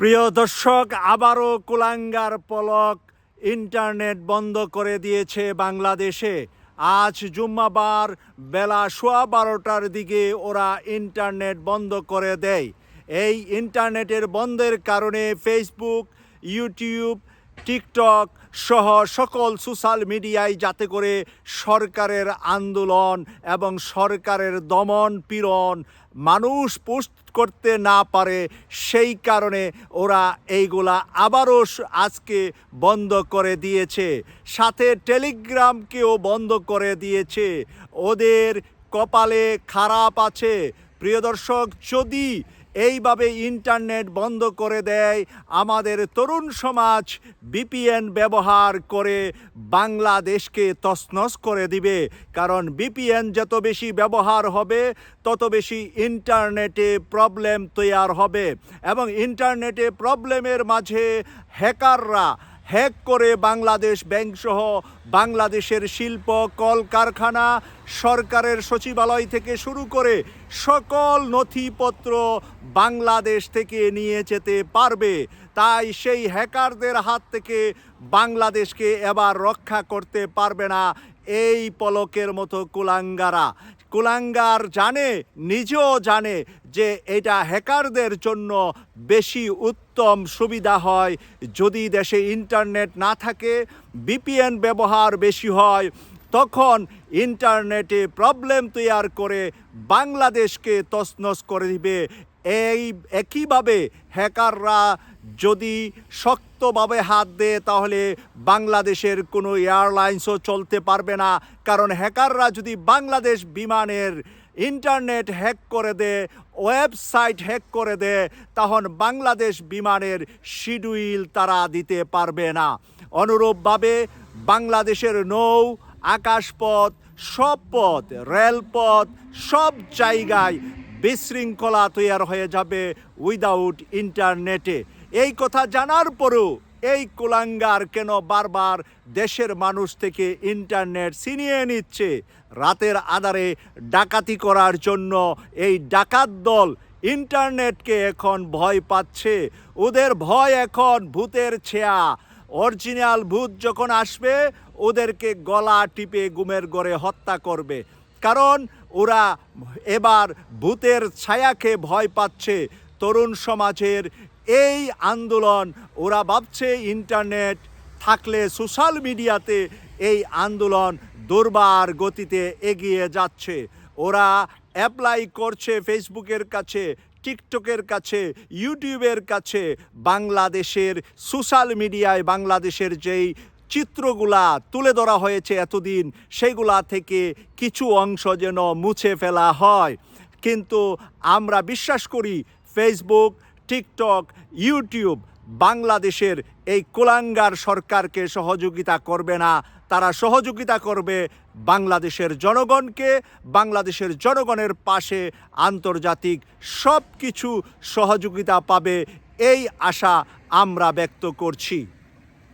প্রিয় দর্শক, আবারও কুলাঙ্গার পলক ইন্টারনেট বন্ধ করে দিয়েছে বাংলাদেশে। আজ জুম্মাবার বেলা সোয়া বারোটার দিকে ওরা ইন্টারনেট বন্ধ করে দেয়। এই ইন্টারনেটের বন্ধের কারণে ফেসবুক ইউটিউব টিকটক সহ সকল সোশ্যাল মিডিয়ায় যাতে করে সরকারের আন্দোলন এবং সরকারের দমন পীড়ন মানুষ পোস্ট করতে না পারে, সেই কারণে ওরা এইগুলা আবারও আজকে বন্ধ করে দিয়েছে। সাথে টেলিগ্রামকেও বন্ধ করে দিয়েছে। ওদের কপালে খারাপ আছে। প্রিয় দর্শক, যদি এইভাবে ইন্টারনেট বন্ধ করে দেয় আমাদের তরুণ সমাজ। বিপিএন ব্যবহার করে বাংলাদেশকে তসনস করে দিবে। কারণ বিপিএন যত বেশি ব্যবহার হবে, তত বেশি ইন্টারনেটে প্রবলেম তৈয়ার হবে। এবং ইন্টারনেটে প্রবলেমের মাঝে হ্যাকাররা হ্যাক করে বাংলাদেশ ব্যাংক সহ বাংলাদেশের শিল্প কলকারখানা সরকারের সচিবালয় থেকে শুরু করে সকল নথিপত্র বাংলাদেশ থেকে নিয়ে যেতে পারবে। তাই সেই হ্যাকারদের হাত থেকে বাংলাদেশকে এবার রক্ষা করতে পারবে না এই পলকের মতো কুলাঙ্গারা। কুলাঙ্গার জানে, নিজেও জানে যে এটা হ্যাকারদের জন্য বেশি উত্তম সুবিধা হয়। যদি দেশে ইন্টারনেট না থাকে বিপিএন ব্যবহার বেশি হয়, তখন ইন্টারনেটে প্রবলেম তৈয়ার করে বাংলাদেশকে তছনছ করে দিবে। এই একইভাবে হ্যাকাররা যদি শক্তভাবে হাত দেয়, তাহলে বাংলাদেশের কোনো এয়ারলাইন্সও চলতে পারবে না। কারণ হ্যাকাররা যদি বাংলাদেশ বিমানের ইন্টারনেট হ্যাক করে দেয়, ওয়েবসাইট হ্যাক করে দেয়, তখন বাংলাদেশ বিমানের শিডিউল তারা দিতে পারবে না। অনুরূপভাবে বাংলাদেশের নৌ, আকাশপথ, সব পথ, রেলপথ, সব জায়গায় বিশৃঙ্খলা তৈয়ার হয়ে যাবে উইদাউট ইন্টারনেটে এই কথা জানার পরেও এই কুলাঙ্গার কেন বারবার দেশের মানুষ থেকে ইন্টারনেট ছিনিয়ে নিচ্ছে? রাতের আধারে ডাকাতি করার জন্য এই ডাকাত দল ইন্টারনেটকে এখন ভয় পাচ্ছে। ওদের ভয় এখন ভূতের ছেয়া। অরিজিনাল ভূত যখন আসবে, ওদেরকে গলা টিপে গুমের গড়ে হত্যা করবে। কারণ ওরা এবার ভূতের ছায়াকে ভয় পাচ্ছে। তরুণ সমাজের এই আন্দোলন, ওরা ভাবছে ইন্টারনেট থাকলে সোশ্যাল মিডিয়াতে এই আন্দোলন দুর্বার গতিতে এগিয়ে যাচ্ছে। ওরা অ্যাপ্লাই করছে ফেসবুকের কাছে, টিকটকের কাছে, ইউটিউবের কাছে। বাংলাদেশের, সোশ্যাল মিডিয়ায় বাংলাদেশের যেই চিত্রগুলা তুলে ধরা হয়েছে এতদিন, সেগুলা থেকে কিছু অংশ যেন মুছে ফেলা হয়। কিন্তু আমরা বিশ্বাস করি ফেসবুক টিকটক ইউটিউব বাংলাদেশের এই কোলাঙ্গার সরকারকে সহযোগিতা করবে না। তারা সহযোগিতা করবে বাংলাদেশের জনগণকে, বাংলাদেশের জনগণের পাশে আন্তর্জাতিক সব কিছু সহযোগিতা পাবে, এই আশা আমরা ব্যক্ত করছি।